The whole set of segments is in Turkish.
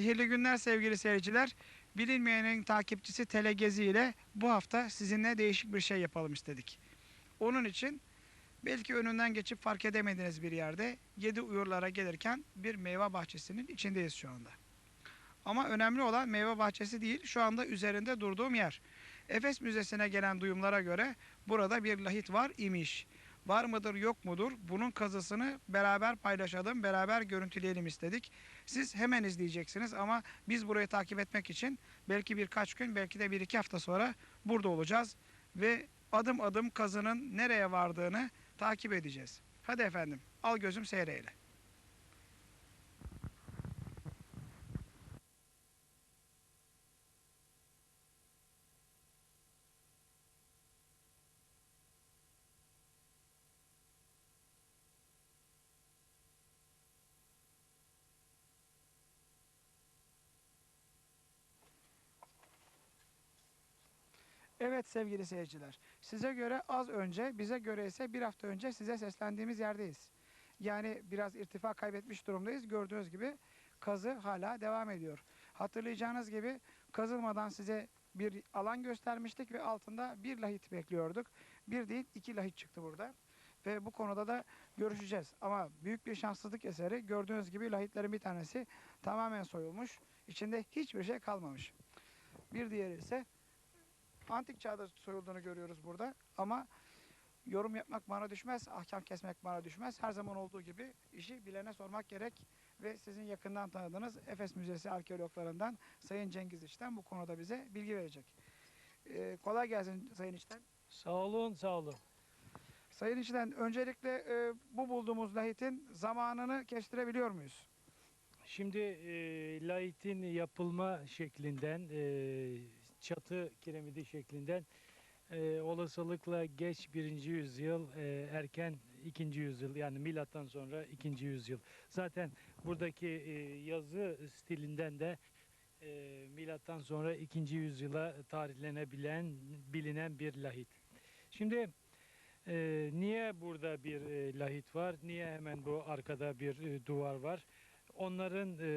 Sihirli günler sevgili seyirciler. Bilinmeyenin takipçisi Telegezi ile bu hafta sizinle değişik bir şey yapalım istedik. Onun için belki önünden geçip fark edemediğiniz bir yerde yedi uyurlara gelirken bir meyve bahçesinin içindeyiz şu anda. Ama önemli olan meyve bahçesi değil, şu anda üzerinde durduğum yer. Efes Müzesi'ne gelen duyumlara göre burada bir lahit var imiş. Var mıdır yok mudur? Bunun kazısını beraber paylaşalım, beraber görüntüleyelim istedik. Siz hemen izleyeceksiniz ama biz burayı takip etmek için belki birkaç gün, belki de bir iki hafta sonra burada olacağız. Ve adım adım kazının nereye vardığını takip edeceğiz. Hadi efendim, al gözüm seyreyle. Evet sevgili seyirciler, size göre az önce, bize göre ise bir hafta önce size seslendiğimiz yerdeyiz. Yani biraz irtifa kaybetmiş durumdayız. Gördüğünüz gibi kazı hala devam ediyor. Hatırlayacağınız gibi kazılmadan size bir alan göstermiştik ve altında bir lahit bekliyorduk. Bir değil iki lahit çıktı burada. Ve bu konuda da görüşeceğiz. Ama büyük bir şanssızlık eseri gördüğünüz gibi lahitlerin bir tanesi tamamen soyulmuş. İçinde hiçbir şey kalmamış. Bir diğeri ise antik çağda soyulduğunu görüyoruz burada. Ama yorum yapmak bana düşmez, ahkam kesmek bana düşmez. Her zaman olduğu gibi işi bilene sormak gerek ve sizin yakından tanıdığınız Efes Müzesi arkeologlarından Sayın Cengiz İçten bu konuda bize bilgi verecek. Ee, kolay gelsin Sayın İçten. Sağ olun, sağ olun. Sayın İçten, öncelikle e, bu bulduğumuz lahitin zamanını kestirebiliyor muyuz? Şimdi e, lahitin yapılma şeklinden, e, çatı kiremidi şeklinden e, olasılıkla geç birinci yüzyıl, e, erken ikinci yüzyıl yani milattan sonra ikinci yüzyıl. Zaten buradaki e, yazı stilinden de e, milattan sonra ikinci yüzyıla tarihlenebilen, bilinen bir lahit. Şimdi e, niye burada bir e, lahit var? Niye hemen bu arkada bir e, duvar var? Onların e,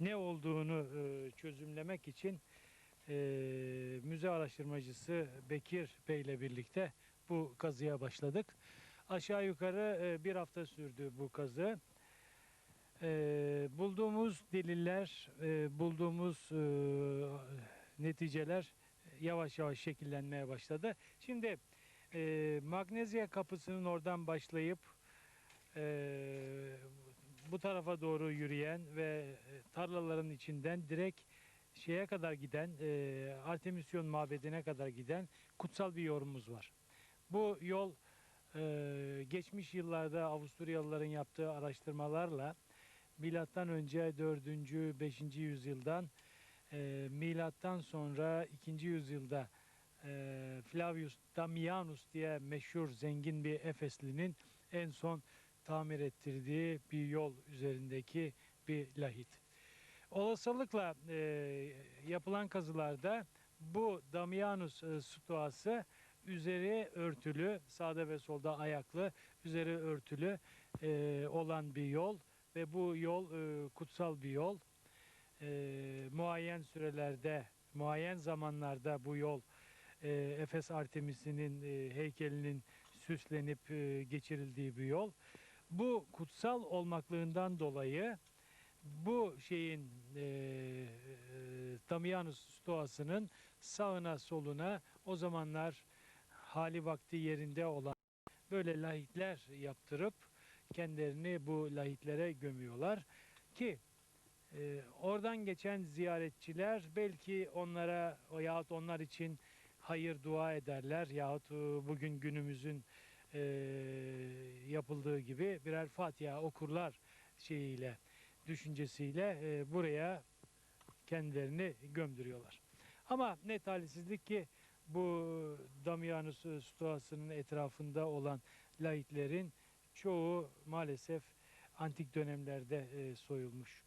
ne olduğunu e, çözümlemek için e, müze araştırmacısı Bekir Bey ile birlikte bu kazıya başladık. Aşağı yukarı e, bir hafta sürdü bu kazı. E, bulduğumuz deliller, e, bulduğumuz e, neticeler yavaş yavaş şekillenmeye başladı. Şimdi e, Magnezya kapısının oradan başlayıp e, bu tarafa doğru yürüyen ve e, tarlaların içinden direkt şeye kadar giden e, Artemisyon mabedine kadar giden kutsal bir yolumuz var. Bu yol e, geçmiş yıllarda Avusturyalıların yaptığı araştırmalarla milattan önce 4. 5. yüzyıldan e, milattan sonra 2. yüzyılda e, Flavius Damianus diye meşhur zengin bir Efeslinin en son tamir ettirdiği bir yol üzerindeki bir lahit. Olasılıkla e, yapılan kazılarda bu Damianus e, stuası üzeri örtülü, sağda ve solda ayaklı, üzeri örtülü e, olan bir yol ve bu yol e, kutsal bir yol. E, muayyen sürelerde, muayyen zamanlarda bu yol e, Efes Artemis'inin e, heykelinin süslenip e, geçirildiği bir yol. Bu kutsal olmaklığından dolayı bu şeyin e, e, Damianus stoasının sağına soluna o zamanlar hali vakti yerinde olan böyle lahitler yaptırıp kendilerini bu lahitlere gömüyorlar ki e, oradan geçen ziyaretçiler belki onlara yahut onlar için hayır dua ederler yahut bugün günümüzün e, yapıldığı gibi birer Fatiha okurlar şeyiyle düşüncesiyle e, buraya kendilerini gömdürüyorlar. Ama ne talihsizlik ki bu Damianus stoasının etrafında olan lahitlerin çoğu maalesef antik dönemlerde e, soyulmuş.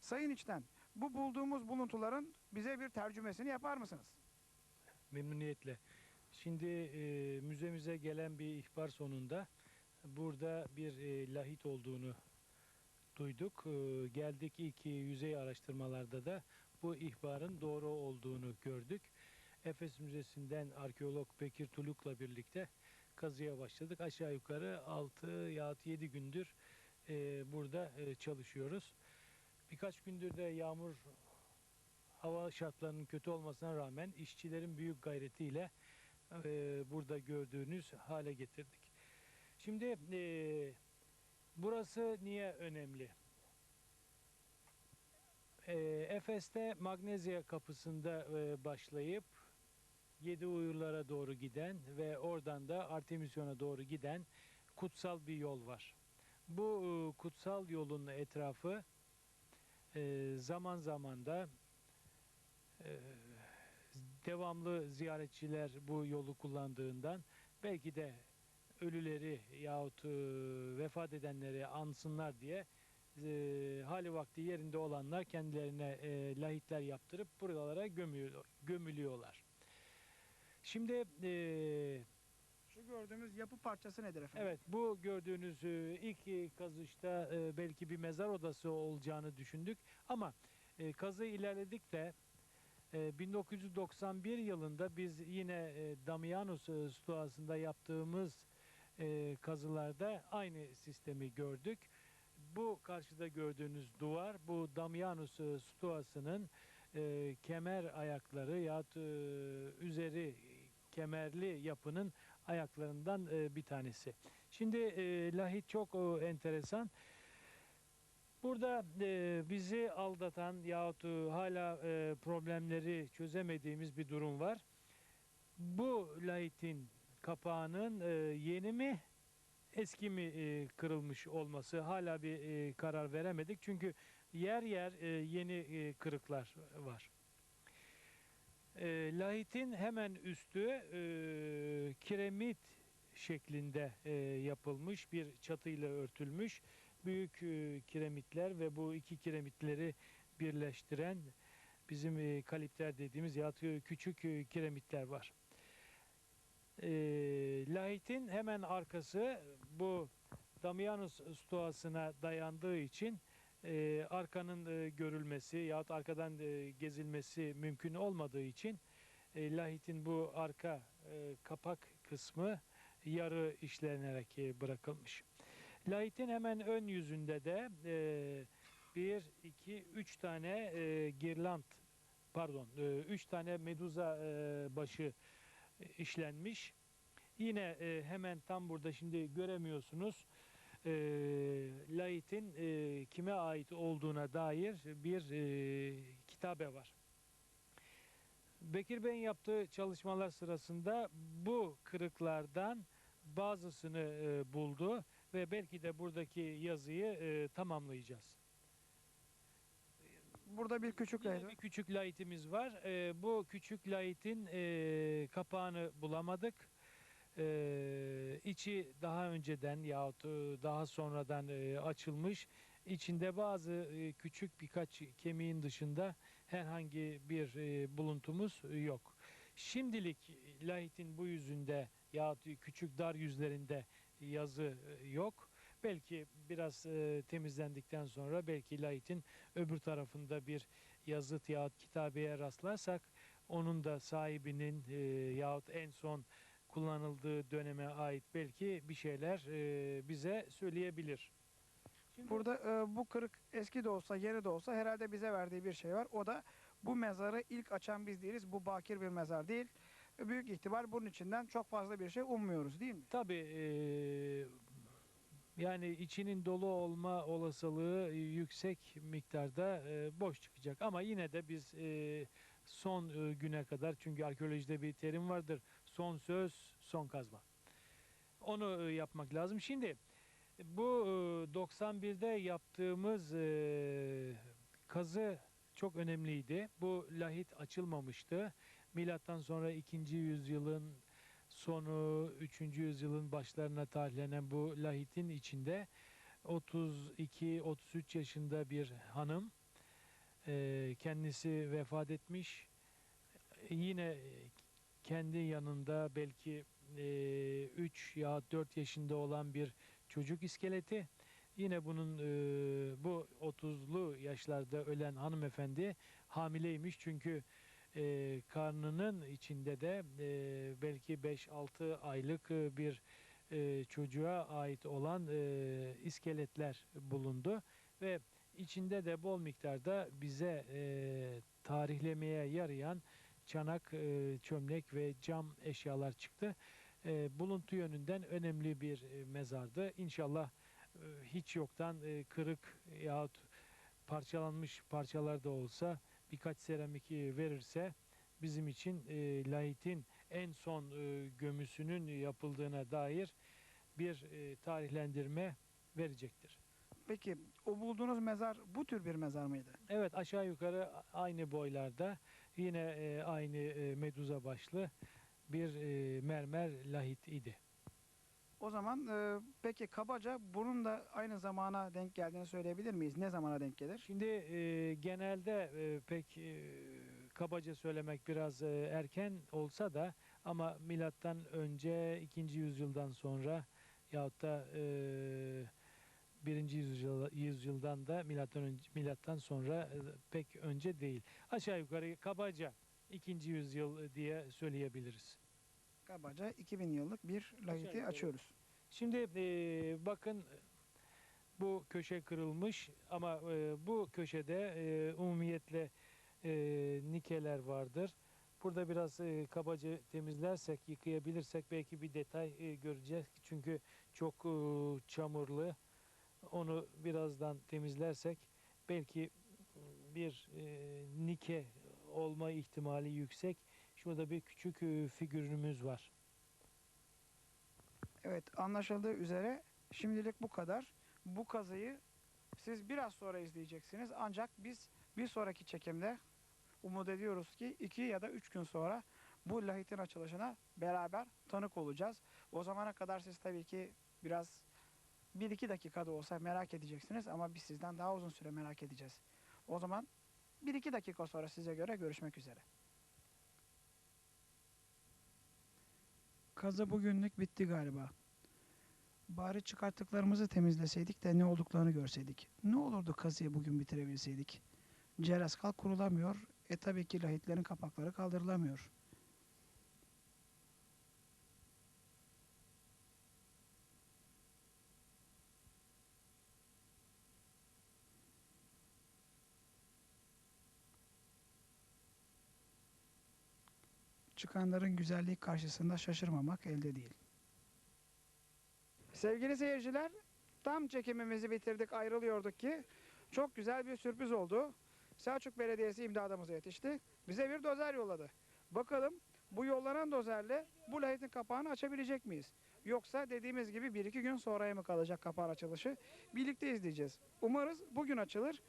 Sayın İçten, bu bulduğumuz buluntuların bize bir tercümesini yapar mısınız? Memnuniyetle. Şimdi e, müzemize gelen bir ihbar sonunda burada bir e, lahit olduğunu duyduk. E, geldik ilk yüzey araştırmalarda da bu ihbarın doğru olduğunu gördük. Efes Müzesi'nden arkeolog Bekir Tuluk'la birlikte kazıya başladık. Aşağı yukarı 6 yahut 7 gündür e, burada e, çalışıyoruz. Birkaç gündür de yağmur hava şartlarının kötü olmasına rağmen işçilerin büyük gayretiyle e, burada gördüğünüz hale getirdik. Şimdi e, burası niye önemli? E, Efes'te Magnezya kapısında e, başlayıp Yedi Uyurlara doğru giden ve oradan da Artemisyon'a doğru giden kutsal bir yol var. Bu e, kutsal yolun etrafı e, zaman zaman da e, devamlı ziyaretçiler bu yolu kullandığından belki de ölüleri yahut e, vefat edenleri ansınlar diye e, hali vakti yerinde olanlar kendilerine e, lahitler yaptırıp buralara gömüyor, gömülüyorlar. Şimdi e, Şu gördüğümüz yapı parçası nedir efendim? Evet, bu gördüğünüz e, ilk e, kazışta e, belki bir mezar odası olacağını düşündük ama e, kazı ilerledik de e, 1991 yılında biz yine e, Damianus stoğasında yaptığımız e, kazılarda aynı sistemi gördük. Bu karşıda gördüğünüz duvar bu Damianus e, stoğasının e, kemer ayakları yahut e, üzeri kemerli yapının ayaklarından e, bir tanesi. Şimdi lahit çok enteresan. Burada e, bizi aldatan yahut e, hala e, problemleri çözemediğimiz bir durum var. Bu lahitin kapağının e, yeni mi eski mi e, kırılmış olması hala bir e, karar veremedik. Çünkü yer yer e, yeni e, kırıklar var. E, lahitin hemen üstü e, kiremit şeklinde e, yapılmış bir çatıyla örtülmüş büyük e, kiremitler ve bu iki kiremitleri birleştiren bizim e, kalipter dediğimiz ya küçük e, kiremitler var. E, lahitin hemen arkası bu Damianus stoğasına dayandığı için e, arkanın e, görülmesi yahut arkadan e, gezilmesi mümkün olmadığı için e, lahitin bu arka e, kapak kısmı yarı işlenerek e, bırakılmış. Lahitin hemen ön yüzünde de e, bir, iki, üç tane e, girland pardon e, üç tane meduza e, başı işlenmiş. Yine e, hemen tam burada şimdi göremiyorsunuz e, lahitin e, kime ait olduğuna dair bir e, kitabe var. Bekir Bey'in yaptığı çalışmalar sırasında bu kırıklardan bazısını e, buldu ve belki de buradaki yazıyı e, tamamlayacağız. Burada bir küçük lahit var. bir küçük lahitimiz var. E, bu küçük lahitin e, kapağını bulamadık. E, içi daha önceden yahut e, daha sonradan e, açılmış. İçinde bazı e, küçük birkaç kemiğin dışında herhangi bir e, buluntumuz yok. Şimdilik lahitin bu yüzünde yahut küçük dar yüzlerinde yazı yok. Belki biraz e, temizlendikten sonra belki lahitin öbür tarafında bir yazıt yahut kitabeye rastlarsak onun da sahibinin e, yahut en son kullanıldığı döneme ait belki bir şeyler e, bize söyleyebilir. Şimdi- Burada e, bu kırık eski de olsa yeni de olsa herhalde bize verdiği bir şey var. O da bu mezarı ilk açan biz değiliz. Bu bakir bir mezar değil. E, Büyük ihtimal bunun içinden çok fazla bir şey ummuyoruz değil mi? Tabii eee, yani içinin dolu olma olasılığı yüksek miktarda eee, boş çıkacak. Ama yine de biz eee, son güne kadar çünkü arkeolojide bir terim vardır. Son söz, son kazma. Onu yapmak lazım. Şimdi bu eee, 91'de yaptığımız kazı çok önemliydi. Bu lahit açılmamıştı. Milattan sonra 2. yüzyılın sonu 3. yüzyılın başlarına tarihlenen bu lahitin içinde 32-33 yaşında bir hanım eee, kendisi vefat etmiş. Yine kendi yanında belki 3 ya 4 yaşında olan bir çocuk iskeleti. Yine bunun e, bu 30'lu yaşlarda ölen hanımefendi hamileymiş çünkü e, karnının içinde de e, belki 5-6 aylık e, bir e, çocuğa ait olan e, iskeletler bulundu ve içinde de bol miktarda bize e, tarihlemeye yarayan çanak, e, çömlek ve cam eşyalar çıktı. E, buluntu yönünden önemli bir e, mezardı. İnşallah e, hiç yoktan e, kırık yahut parçalanmış parçalar da olsa birkaç seramik verirse bizim için e, lahitin en son e, gömüsünün yapıldığına dair bir e, tarihlendirme verecektir. Peki o bulduğunuz mezar bu tür bir mezar mıydı? Evet aşağı yukarı aynı boylarda yine e, aynı e, meduza başlı bir e, mermer lahit idi. O zaman e, peki kabaca bunun da aynı zamana denk geldiğini söyleyebilir miyiz? Ne zamana denk gelir? Şimdi e, genelde e, pek e, kabaca söylemek biraz e, erken olsa da ama milattan önce 2. yüzyıldan sonra yahut da e, birinci yüzyıl, yüzyıldan da milattan önce, milattan sonra e, pek önce değil. Aşağı yukarı kabaca 2. yüzyıl diye söyleyebiliriz. Kabaca 2000 yıllık bir lahiti açıyoruz. Şimdi e, bakın bu köşe kırılmış ama e, bu köşede e, umumiyetle e, nikeler vardır. Burada biraz e, kabaca temizlersek, yıkayabilirsek belki bir detay e, göreceğiz. Çünkü çok e, çamurlu. Onu birazdan temizlersek belki bir e, nike olma ihtimali yüksek. Şurada bir küçük e, figürümüz var. Evet anlaşıldığı üzere şimdilik bu kadar. Bu kazıyı siz biraz sonra izleyeceksiniz. Ancak biz bir sonraki çekimde umut ediyoruz ki iki ya da üç gün sonra bu lahitin açılışına beraber tanık olacağız. O zamana kadar siz tabii ki biraz bir iki dakikada olsa merak edeceksiniz ama biz sizden daha uzun süre merak edeceğiz. O zaman bir iki dakika sonra size göre görüşmek üzere. Kazı bugünlük bitti galiba. Bari çıkarttıklarımızı temizleseydik de ne olduklarını görseydik. Ne olurdu kazıyı bugün bitirebilseydik? Ceraskal kurulamıyor. E tabii ki lahitlerin kapakları kaldırılamıyor. Çıkanların güzelliği karşısında şaşırmamak elde değil. Sevgili seyirciler, tam çekimimizi bitirdik, ayrılıyorduk ki çok güzel bir sürpriz oldu. Selçuk Belediyesi imdadımıza yetişti. Bize bir dozer yolladı. Bakalım bu yollanan dozerle bu lahitin kapağını açabilecek miyiz? Yoksa dediğimiz gibi bir iki gün sonraya mı kalacak kapağın açılışı? Birlikte izleyeceğiz. Umarız bugün açılır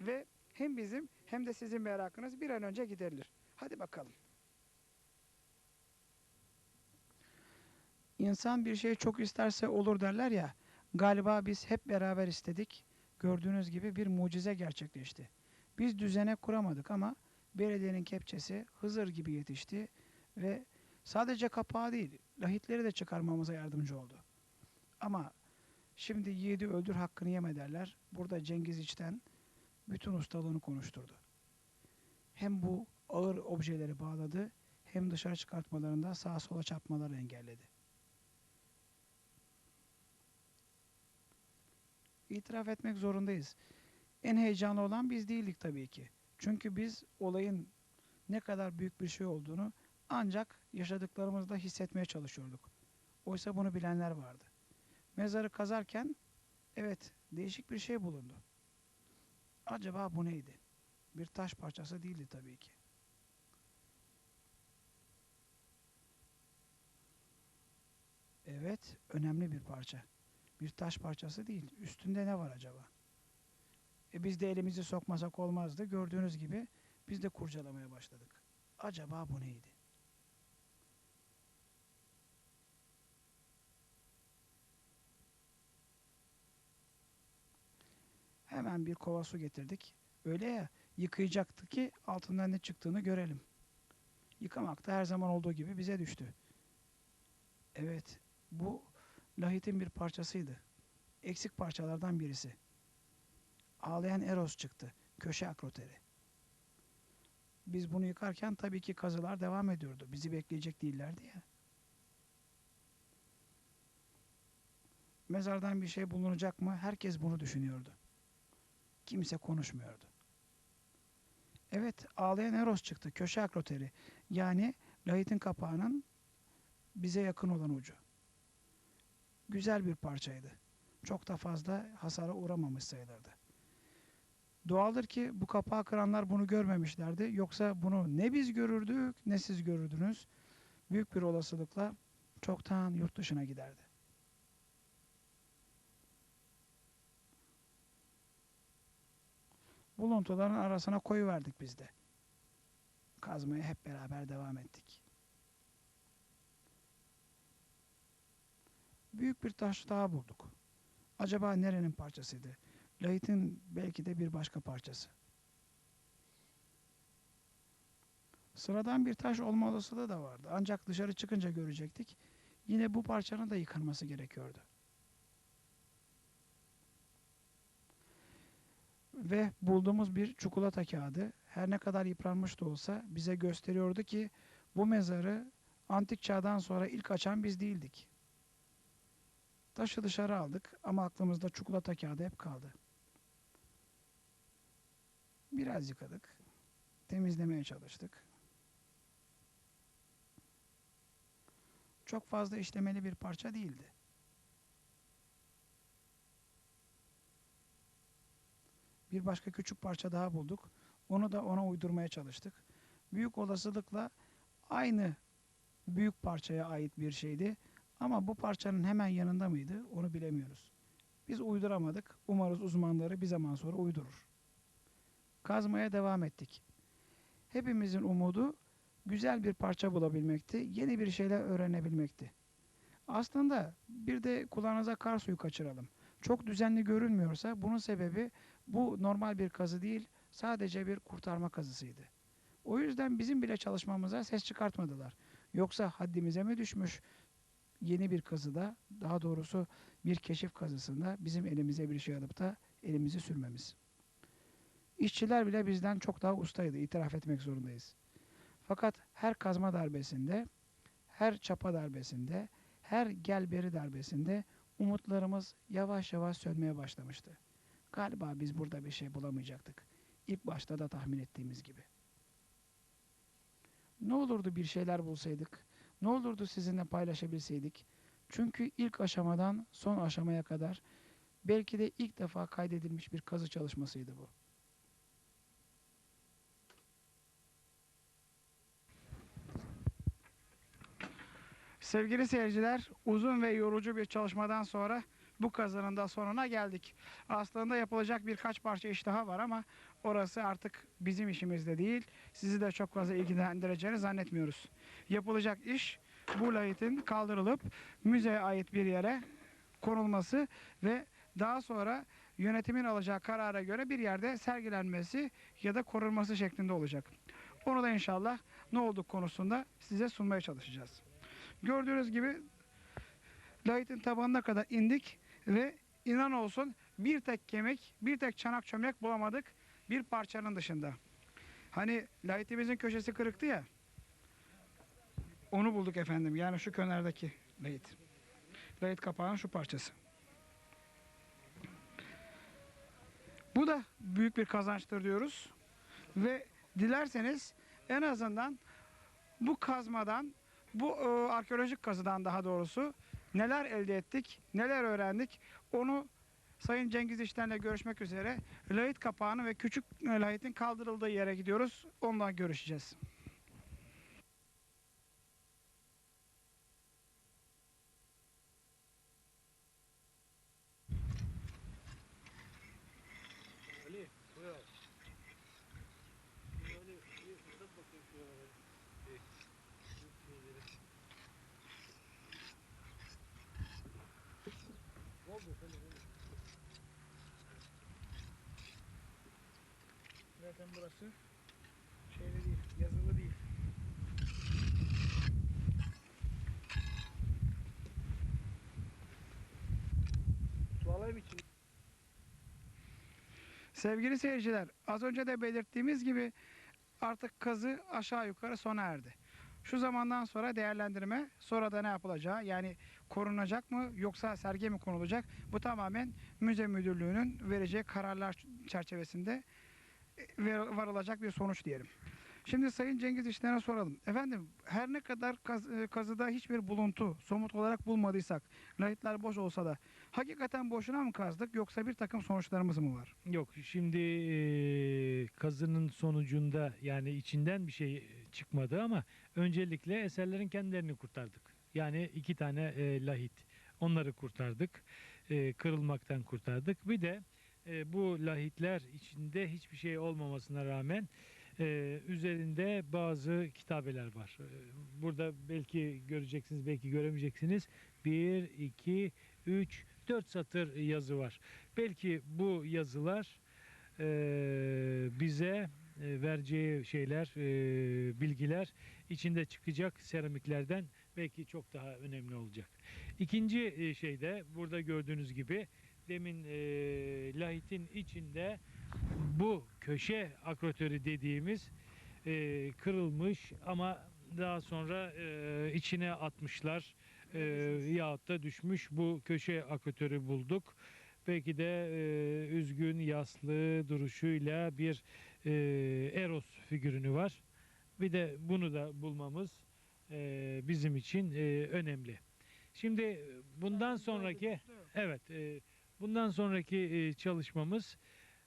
ve hem bizim hem de sizin merakınız bir an önce giderilir. Hadi bakalım. İnsan bir şey çok isterse olur derler ya. Galiba biz hep beraber istedik. Gördüğünüz gibi bir mucize gerçekleşti. Biz düzene kuramadık ama belediyenin kepçesi Hızır gibi yetişti ve sadece kapağı değil, lahitleri de çıkarmamıza yardımcı oldu. Ama şimdi yiğidi öldür hakkını yeme derler. Burada Cengiz İç'ten bütün ustalığını konuşturdu. Hem bu ağır objeleri bağladı hem dışarı çıkartmalarında sağa sola çarpmaları engelledi. İtiraf etmek zorundayız. En heyecanlı olan biz değildik tabii ki. Çünkü biz olayın ne kadar büyük bir şey olduğunu ancak yaşadıklarımızda hissetmeye çalışıyorduk. Oysa bunu bilenler vardı. Mezarı kazarken evet değişik bir şey bulundu. Acaba bu neydi? Bir taş parçası değildi tabii ki. Evet, önemli bir parça. Bir taş parçası değil. Üstünde ne var acaba? E biz de elimizi sokmasak olmazdı. Gördüğünüz gibi biz de kurcalamaya başladık. Acaba bu neydi? Hemen bir kova su getirdik. Öyle ya yıkayacaktı ki altından ne çıktığını görelim. Yıkamak da her zaman olduğu gibi bize düştü. Evet bu lahitin bir parçasıydı. eksik parçalardan birisi. Ağlayan Eros çıktı. Köşe akroteri. Biz bunu yıkarken tabii ki kazılar devam ediyordu. Bizi bekleyecek değillerdi ya. Mezardan bir şey bulunacak mı? Herkes bunu düşünüyordu. Kimse konuşmuyordu. Evet, ağlayan Eros çıktı. Köşe akroteri. Yani lahitin kapağının bize yakın olan ucu. Güzel bir parçaydı. Çok da fazla hasara uğramamış sayılırdı. Doğaldır ki bu kapağı kıranlar bunu görmemişlerdi. Yoksa bunu ne biz görürdük ne siz görürdünüz. Büyük bir olasılıkla çoktan yurt dışına giderdi. Buluntuların arasına koyuverdik biz de. Kazmaya hep beraber devam ettik. Büyük bir taş daha bulduk. Acaba nerenin parçasıydı? Lahitin belki de bir başka parçası. Sıradan bir taş olma olasılığı da vardı. Ancak dışarı çıkınca görecektik. Yine bu parçanın da yıkanması gerekiyordu. Ve bulduğumuz bir çikolata kağıdı her ne kadar yıpranmış da olsa bize gösteriyordu ki bu mezarı antik çağdan sonra ilk açan biz değildik. Taşı dışarı aldık ama aklımızda çikolata kağıdı hep kaldı. Biraz yıkadık. Temizlemeye çalıştık. Çok fazla işlemeli bir parça değildi. Bir başka küçük parça daha bulduk. Onu da ona uydurmaya çalıştık. Büyük olasılıkla aynı büyük parçaya ait bir şeydi. Ama bu parçanın hemen yanında mıydı onu bilemiyoruz. Biz uyduramadık. Umarız uzmanları bir zaman sonra uydurur. Kazmaya devam ettik. Hepimizin umudu güzel bir parça bulabilmekti. Yeni bir şeyler öğrenebilmekti. Aslında bir de kulağınıza kar suyu kaçıralım. Çok düzenli görünmüyorsa bunun sebebi bu normal bir kazı değil, sadece bir kurtarma kazısıydı. O yüzden bizim bile çalışmamıza ses çıkartmadılar. Yoksa haddimize mi düşmüş yeni bir kazıda, daha doğrusu bir keşif kazısında bizim elimize bir şey alıp da elimizi sürmemiz. İşçiler bile bizden çok daha ustaydı, itiraf etmek zorundayız. Fakat her kazma darbesinde, her çapa darbesinde, her gelberi darbesinde umutlarımız yavaş yavaş sönmeye başlamıştı. Galiba biz burada bir şey bulamayacaktık. İlk başta da tahmin ettiğimiz gibi. Ne olurdu bir şeyler bulsaydık? Ne olurdu sizinle paylaşabilseydik? Çünkü ilk aşamadan son aşamaya kadar belki de ilk defa kaydedilmiş bir kazı çalışmasıydı bu. Sevgili seyirciler, uzun ve yorucu bir çalışmadan sonra bu kazanın da sonuna geldik. Aslında yapılacak birkaç parça iş daha var ama orası artık bizim işimizde değil. Sizi de çok fazla ilgilendireceğini zannetmiyoruz. Yapılacak iş bu lahitin kaldırılıp müzeye ait bir yere konulması ve daha sonra yönetimin alacağı karara göre bir yerde sergilenmesi ya da korunması şeklinde olacak. Onu da inşallah ne olduk konusunda size sunmaya çalışacağız. Gördüğünüz gibi lahitin tabanına kadar indik ve inan olsun bir tek kemik, bir tek çanak çömlek bulamadık bir parçanın dışında. Hani lahitimizin köşesi kırıktı ya. Onu bulduk efendim. Yani şu kenardaki lahit. Lahit kapağının şu parçası. Bu da büyük bir kazançtır diyoruz. Ve dilerseniz en azından bu kazmadan, bu e, arkeolojik kazıdan daha doğrusu neler elde ettik, neler öğrendik onu Sayın Cengiz İşten'le görüşmek üzere lahit kapağını ve küçük lahitin kaldırıldığı yere gidiyoruz. Onunla görüşeceğiz. Ali, buyur. Ali, uzat bakayım şuraları. Ne oldu efendim? Zaten burası şeyli değil, yazılı değil. Vallahi bir Sevgili seyirciler, az önce de belirttiğimiz gibi artık kazı aşağı yukarı sona erdi. Şu zamandan sonra değerlendirme, sonra da ne yapılacağı yani korunacak mı yoksa sergiye mi konulacak? Bu tamamen müze müdürlüğünün vereceği kararlar çerçevesinde e, varılacak bir sonuç diyelim. Şimdi Sayın Cengiz İşler'e soralım. Efendim her ne kadar kaz- e, kazıda hiçbir buluntu somut olarak bulmadıysak, lahitler boş olsa da hakikaten boşuna mı kazdık yoksa bir takım sonuçlarımız mı var? Yok şimdi e, kazının sonucunda yani içinden bir şey çıkmadı ama öncelikle eserlerin kendilerini kurtardık. Yani iki tane e, lahit onları kurtardık. E, kırılmaktan kurtardık. Bir de e, bu lahitler içinde hiçbir şey olmamasına rağmen e, üzerinde bazı kitabeler var. E, Burada belki göreceksiniz belki göremeyeceksiniz. Bir, iki, üç, dört satır yazı var. Belki bu yazılar e, bize e, vereceği şeyler, e, bilgiler içinde çıkacak seramiklerden belki çok daha önemli olacak. İkinci e, şey de burada gördüğünüz gibi demin e, lahitin içinde bu köşe akrotörü dediğimiz e, kırılmış ama daha sonra e, içine atmışlar e, yahut da düşmüş bu köşe akrotörü bulduk. Belki de e, üzgün, yaslı duruşuyla bir e, Eros figürünü var. Bir de bunu da bulmamız e, bizim için e, önemli. Şimdi bundan sonraki evet e, bundan sonraki e, çalışmamız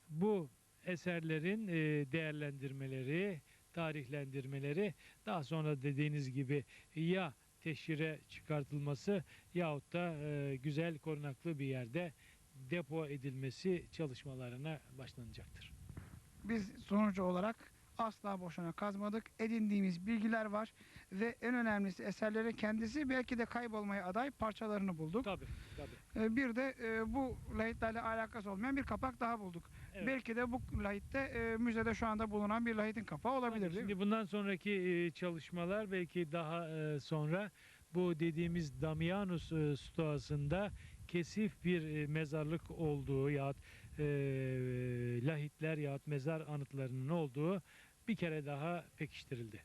bu eserlerin e, değerlendirmeleri, tarihlendirmeleri daha sonra dediğiniz gibi ya teşhire çıkartılması yahut da e, güzel korunaklı bir yerde depo edilmesi çalışmalarına başlanacaktır. Biz sonucu olarak asla boşuna kazmadık. Edindiğimiz bilgiler var ve en önemlisi eserlerin kendisi belki de kaybolmaya aday parçalarını bulduk. Tabii, tabii. Ee, Bir de e, bu lahitlerle alakası olmayan bir kapak daha bulduk. Evet. Belki de bu lahitte e, müzede şu anda bulunan bir lahitin kapağı olabilir Tabii? Şimdi bundan sonraki e, çalışmalar belki daha e, sonra bu dediğimiz Damianus e, stoğasında kesif bir e, mezarlık olduğu yahut e, lahitler yahut mezar anıtlarının olduğu bir kere daha pekiştirildi.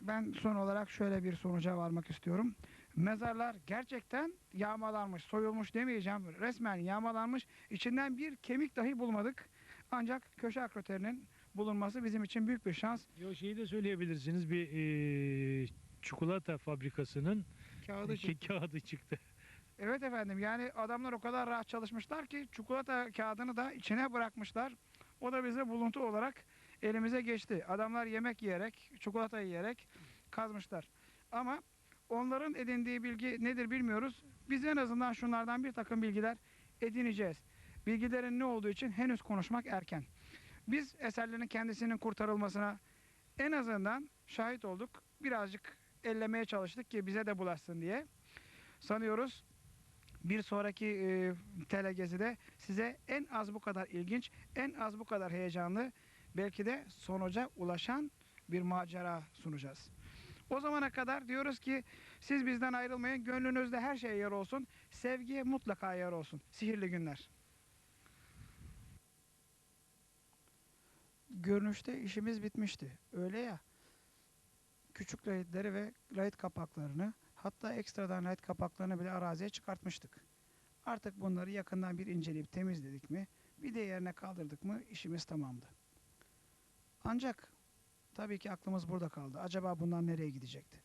Ben son olarak şöyle bir sonuca varmak istiyorum. Mezarlar gerçekten yağmalanmış, soyulmuş demeyeceğim. Resmen yağmalanmış. İçinden bir kemik dahi bulmadık. Ancak köşe akroterinin bulunması bizim için büyük bir şans. Yo şeyi de söyleyebilirsiniz bir e, çikolata fabrikasının Kağıdı çıktı. kağıdı çıktı. Evet efendim yani adamlar o kadar rahat çalışmışlar ki çikolata kağıdını da içine bırakmışlar. O da bize buluntu olarak elimize geçti. Adamlar yemek yiyerek, çikolata yiyerek kazmışlar. Ama onların edindiği bilgi nedir bilmiyoruz. Biz en azından şunlardan bir takım bilgiler edineceğiz. Bilgilerin ne olduğu için henüz konuşmak erken. Biz eserlerin kendisinin kurtarılmasına en azından şahit olduk. Birazcık ellemeye çalıştık ki bize de bulaşsın diye. Sanıyoruz bir sonraki e, telegezide size en az bu kadar ilginç, en az bu kadar heyecanlı, belki de sonuca ulaşan bir macera sunacağız. O zamana kadar diyoruz ki siz bizden ayrılmayın, gönlünüzde her şeye yer olsun, sevgiye mutlaka yer olsun. Sihirli günler. Görünüşte işimiz bitmişti. Öyle ya. Küçük lahitleri ve lahit kapaklarını hatta ekstradan lahit kapaklarını bile araziye çıkartmıştık. Artık bunları yakından bir inceleyip temizledik mi, bir de yerine kaldırdık mı işimiz tamamdı. Ancak tabii ki aklımız burada kaldı. Acaba bunlar nereye gidecekti?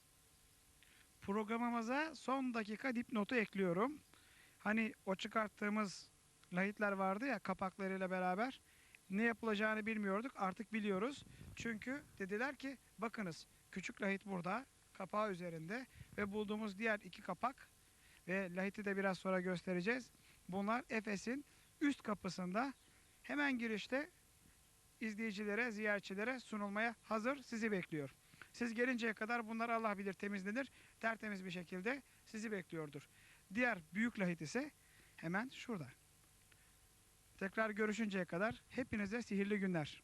Programımıza son dakika dipnotu ekliyorum. Hani o çıkarttığımız lahitler vardı ya kapaklarıyla beraber ne yapılacağını bilmiyorduk artık biliyoruz. Çünkü dediler ki bakınız küçük lahit burada kapağı üzerinde ve bulduğumuz diğer iki kapak ve lahiti de biraz sonra göstereceğiz. Bunlar Efes'in üst kapısında hemen girişte izleyicilere, ziyaretçilere sunulmaya hazır sizi bekliyor. Siz gelinceye kadar bunlar Allah bilir temizlenir, tertemiz bir şekilde sizi bekliyordur. Diğer büyük lahit ise hemen şurada. Tekrar görüşünceye kadar hepinize sihirli günler.